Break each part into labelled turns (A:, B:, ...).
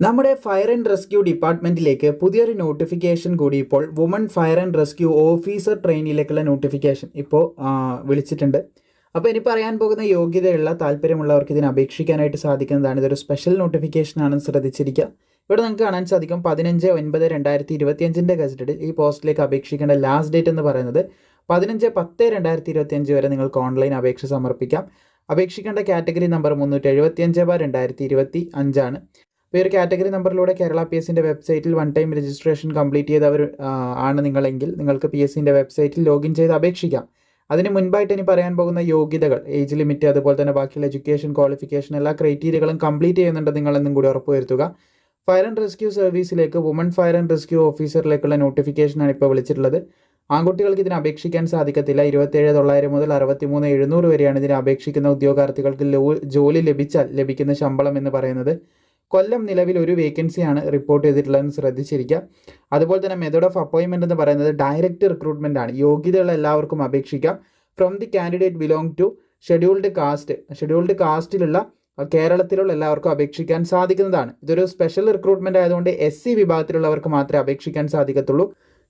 A: നമ്മുടെ fire and rescue ഡിപ്പാർട്ട്മെന്റിലേക്ക് പുതിയൊരു notification കൂടി ഇപ്പോൾ woman fire and rescue officer ട്രെയിനിലേക്കുള്ള notification ഇപ്പോൾ വിളിച്ചിട്ടുണ്ട്. അപ്പോൾ ഇനി പറയാൻ പോകുന്ന യോഗ്യതയുള്ള താല്പര്യമുള്ളവർക്ക് ഇതിന് അപേക്ഷിക്കാനായിട്ട് സാധിക്കുന്നതാണ്. ഇതൊരു സ്പെഷ്യൽ നോട്ടിഫിക്കേഷൻ ആണെന്ന് ശ്രദ്ധിച്ചിരിക്കുക. ഇവിടെ നിങ്ങൾക്ക് കാണാൻ സാധിക്കും പതിനഞ്ച് ഒൻപത് രണ്ടായിരത്തി ഇരുപത്തിയഞ്ചിന്റെ ഗസറ്റഡിൽ ഈ പോസ്റ്റിലേക്ക് അപേക്ഷിക്കേണ്ട ലാസ്റ്റ് ഡേറ്റ് എന്ന് പറയുന്നത് പതിനഞ്ച് പത്ത് രണ്ടായിരത്തി ഇരുപത്തിയഞ്ച് വരെ നിങ്ങൾക്ക് ഓൺലൈൻ അപേക്ഷ സമർപ്പിക്കാം. അപേക്ഷിക്കേണ്ട കാറ്റഗറി നമ്പർ മുന്നൂറ്റി എഴുപത്തിയഞ്ച് ബാർ രണ്ടായിരത്തി ഇരുപത്തി അഞ്ചാണ് അപ്പോൾ ഈ ഒരു കാറ്റഗറി നമ്പറിലൂടെ കേരള പി എസിന്റെ വെബ്സൈറ്റിൽ വൺ ടൈം രജിസ്ട്രേഷൻ കംപ്ലീറ്റ് ചെയ്തവർ ആണ് നിങ്ങളെങ്കിൽ നിങ്ങൾക്ക് പി എസ് സിന്റെ വെബ്സൈറ്റിൽ ലോഗിൻ ചെയ്ത് അപേക്ഷിക്കാം. അതിന് മുൻപായിട്ട് ഇനി പറയാൻ പോകുന്ന യോഗ്യതകൾ ഏജ് ലിമിറ്റ് അതുപോലെ തന്നെ ബാക്കിയുള്ള എഡ്യൂക്കേഷൻ ക്വാളിഫിക്കേഷൻ എല്ലാ ക്രൈറ്റീരിയകളും കംപ്ലീറ്റ് ചെയ്യുന്നുണ്ട് നിങ്ങളെന്നും കൂടി ഉറപ്പുവരുത്തുക ഫയർ ആൻഡ് റെസ്ക്യൂ സർവീസിലേക്ക് വുമൺ ഫയർ ആൻഡ് റെസ്ക്യൂ ഓഫീസറിലേക്കുള്ള നോട്ടിഫിക്കേഷനാണ് ഇപ്പോൾ വിളിച്ചിട്ടുള്ളത്. ആൺകുട്ടികൾക്ക് ഇതിന് അപേക്ഷിക്കാൻ സാധിക്കത്തില്ല. ഇരുപത്തേഴ് തൊള്ളായിരം മുതൽ അറുപത്തി മൂന്ന് എഴുന്നൂറ് വരെയാണ് ഇതിന് അപേക്ഷിക്കുന്ന ഉദ്യോഗാർത്ഥികൾക്ക് ജോലി ലഭിച്ചാൽ ലഭിക്കുന്ന ശമ്പളം എന്ന് പറയുന്നത്. കൊല്ലം നിലവിൽ ഒരു വേക്കൻസിയാണ് റിപ്പോർട്ട് ചെയ്തിട്ടുള്ളതെന്ന് ശ്രദ്ധിച്ചിരിക്കുക അതുപോലെ തന്നെ മെത്തേഡ് ഓഫ് അപ്പോയിൻമെന്റ് എന്ന് പറയുന്നത് ഡയറക്റ്റ് റിക്രൂട്ട്മെന്റ് ആണ്. യോഗ്യതയുള്ള എല്ലാവർക്കും അപേക്ഷിക്കാം. From the candidate belong to scheduled caste scheduled കാസ്റ്റിലുള്ള കേരളത്തിലുള്ള എല്ലാവർക്കും അപേക്ഷിക്കാൻ സാധിക്കുന്നതാണ്. ഇതൊരു സ്പെഷ്യൽ റിക്രൂട്ട്മെന്റ് ആയതുകൊണ്ട് എസ് സി വിഭാഗത്തിലുള്ളവർക്ക് മാത്രമേ അപേക്ഷിക്കാൻ സാധിക്കത്തുള്ളൂ.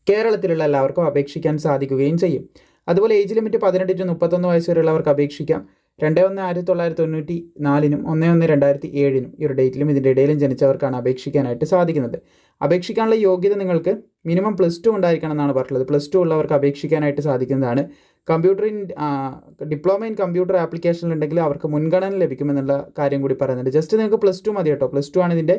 A: കേരളത്തിലുള്ള എല്ലാവർക്കും അപേക്ഷിക്കാൻ സാധിക്കുകയും ചെയ്യും. അതുപോലെ ഏജ് ലിമിറ്റ് പതിനെട്ട് ടു മുപ്പത്തൊന്ന് വയസ്സ് വരെയുള്ളവർക്ക് അപേക്ഷിക്കാം. രണ്ട് ഒന്ന് ആയിരത്തി തൊള്ളായിരത്തി തൊണ്ണൂറ്റി നാലിനും ഒന്ന് ഒന്ന് രണ്ടായിരത്തി ഏഴിനും ഈ ഒരു ഡേറ്റിലും ഇതിന്റെ ഇടയിലും ജനിച്ചവർക്കാണ് അപേക്ഷിക്കാനായിട്ട് സാധിക്കുന്നത്. അപേക്ഷിക്കാനുള്ള യോഗ്യത നിങ്ങൾക്ക് മിനിമം പ്ലസ് ടു ഉണ്ടായിരിക്കണം എന്നാണ് പറഞ്ഞിട്ടുള്ളത്. പ്ലസ് ടു ഉള്ളവർക്ക് അപേക്ഷിക്കാനായിട്ട് സാധിക്കുന്നതാണ്. Computer in diploma in computer ആപ്ലിക്കേഷനിൽ ഉണ്ടെങ്കിൽ അവർക്ക് മുൻഗണന ലഭിക്കുമെന്നുള്ള കാര്യം കൂടി പറയുന്നുണ്ട്. ജസ്റ്റ് നിങ്ങൾക്ക് പ്ലസ് ടു മതി കേട്ടോ. പ്ലസ് ടു ആണ് ഇതിന്റെ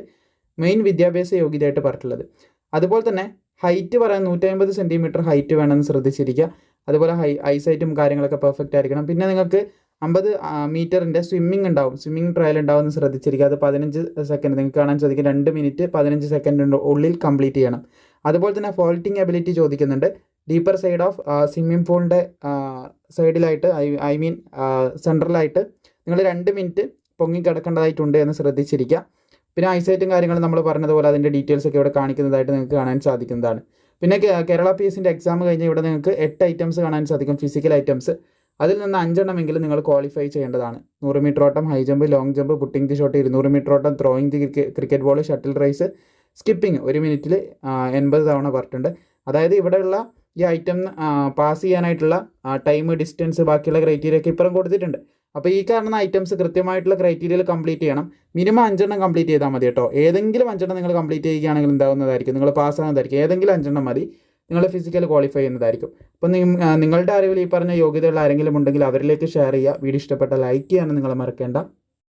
A: മെയിൻ വിദ്യാഭ്യാസ യോഗ്യതയായിട്ട് പറഞ്ഞിട്ടുള്ളത്. അതുപോലെ തന്നെ ഹൈറ്റ് പറയാൻ നൂറ്റമ്പത് സെന്റിമീറ്റർ ഹൈറ്റ് വേണമെന്ന് ശ്രദ്ധിച്ചിരിക്കുക. അതുപോലെ ഹൈ ഐസൈറ്റും കാര്യങ്ങളൊക്കെ പെർഫെക്റ്റ് ആയിരിക്കണം. പിന്നെ നിങ്ങൾക്ക് അമ്പത് മീറ്ററിന്റെ സ്വിമ്മിംഗ് ഉണ്ടാവും. സ്വിമ്മിംഗ് ട്രയൽ ഉണ്ടാവും എന്ന് ശ്രദ്ധിച്ചിരിക്കുക. അത് പതിനഞ്ച് സെക്കൻഡ് നിങ്ങൾക്ക് കാണാൻ സാധിക്കും. രണ്ട് മിനിറ്റ് പതിനഞ്ച് സെക്കൻഡിന്റെ ഉള്ളിൽ കംപ്ലീറ്റ് ചെയ്യണം. അതുപോലെ തന്നെ ഫോൾട്ടിങ് എബിലിറ്റി ചോദിക്കുന്നുണ്ട്. ഡീപ്പർ സൈഡ് ഓഫ് സ്വിമ്മിംഗ് പൂളിന്റെ സൈഡിലായിട്ട് ഐ ഐ മീൻ സെൻട്രലായിട്ട് നിങ്ങൾ രണ്ട് മിനിറ്റ് പൊങ്ങി കിടക്കേണ്ടതായിട്ടുണ്ട് എന്ന് ശ്രദ്ധിച്ചിരിക്കുക. പിന്നെ ഐസൈറ്റും കാര്യങ്ങളും നമ്മൾ പറഞ്ഞതുപോലെ അതിന്റെ ഡീറ്റെയിൽസ് ഒക്കെ ഇവിടെ കാണിക്കുന്നതായിട്ട് നിങ്ങൾക്ക് കാണാൻ സാധിക്കുന്നതാണ്. പിന്നെ കേരള പി എസിന്റെ എക്സാം കഴിഞ്ഞ് ഇവിടെ നിങ്ങൾക്ക് എട്ട് ഐറ്റംസ് കാണാൻ സാധിക്കും. ഫിസിക്കൽ ഐറ്റംസ് അതിൽ നിന്ന് അഞ്ചെണ്ണമെങ്കിലും നിങ്ങൾ ക്വാളിഫൈ ചെയ്യേണ്ടതാണ്. നൂറ് മീറ്റർ ഓട്ടം high jump long jump putting the shot ഇരുന്നൂറ് മീറ്റർ ഓട്ടം throwing the cricket ball shuttle race skipping ഒരു മിനിറ്റിൽ എൺപത് തവണ പറഞ്ഞിട്ടുണ്ട്. അതായത് ഇവിടെയുള്ള ഈ ഐറ്റം പാസ് ചെയ്യാനായിട്ടുള്ള ടൈം ഡിസ്റ്റൻസ് ബാക്കിയുള്ള ക്രൈറ്റീരിയ ഒക്കെ ഇപ്പുറം കൊടുത്തിട്ടുണ്ട്. അപ്പോൾ ഈ കാണുന്ന ഐറ്റംസ് കൃത്യമായിട്ടുള്ള ക്രൈറ്റീരിയൽ കംപ്ലീറ്റ് ചെയ്യണം. മിനിമം അഞ്ചെണ്ണം കംപ്ലീറ്റ് ചെയ്താൽ മതി കേട്ടോ. ഏതെങ്കിലും അഞ്ചെണ്ണം നിങ്ങൾ കംപ്ലീറ്റ് ചെയ്യുകയാണെങ്കിൽ എന്താവുന്നതായിരിക്കും? നിങ്ങൾ പാസ്സാകുന്നതായിരിക്കും ഏതെങ്കിലും അഞ്ചെണ്ണം മതി. നിങ്ങൾ ഫിസിക്കൽ ക്വാളിഫൈ ചെയ്യുന്നതായിരിക്കും. അപ്പോൾ നിങ്ങളുടെ അറിവിൽ ഈ പറഞ്ഞ യോഗ്യതയുള്ള ആരെങ്കിലും ഉണ്ടെങ്കിൽ അവരിലേക്ക് ഷെയർ ചെയ്യുക. വീഡിയോ ഇഷ്ടപ്പെട്ട ലൈക്ക് ചെയ്യാനും നിങ്ങൾ മറക്കേണ്ട.